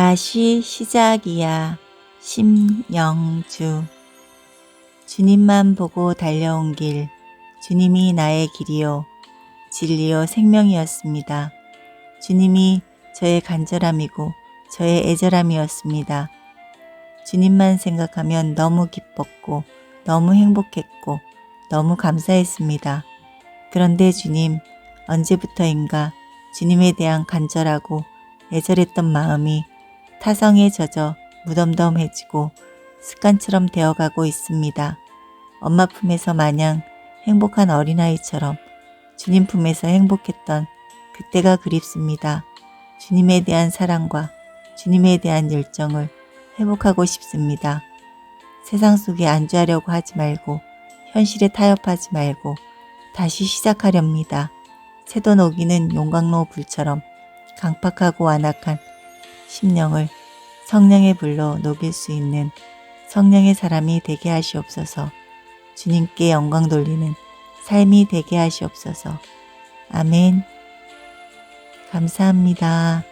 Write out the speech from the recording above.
다시 시작이야. 심영주. 주님만 보고 달려온 길. 주님이 나의 길이요. 진리요 생명이었습니다. 주님이 저의 간절함이고 저의 애절함이었습니다. 주님만 생각하면 너무 기뻤고 너무 행복했고 너무 감사했습니다. 그런데 주님, 언제부터인가 주님에 대한 간절하고 애절했던 마음이 타성에 젖어 무덤덤해지고 습관처럼 되어가고 있습니다. 엄마 품에서 마냥 행복한 어린아이처럼 주님 품에서 행복했던 그때가 그립습니다. 주님에 대한 사랑과 주님에 대한 열정을 회복하고 싶습니다. 세상 속에 안주하려고 하지 말고 현실에 타협하지 말고 다시 시작하렵니다. 새도 녹이는 용광로 불처럼 강팍하고 완악한 심령을 성령의 불로 녹일 수 있는 성령의 사람이 되게 하시옵소서. 주님께 영광 돌리는 삶이 되게 하시옵소서. 아멘. 감사합니다.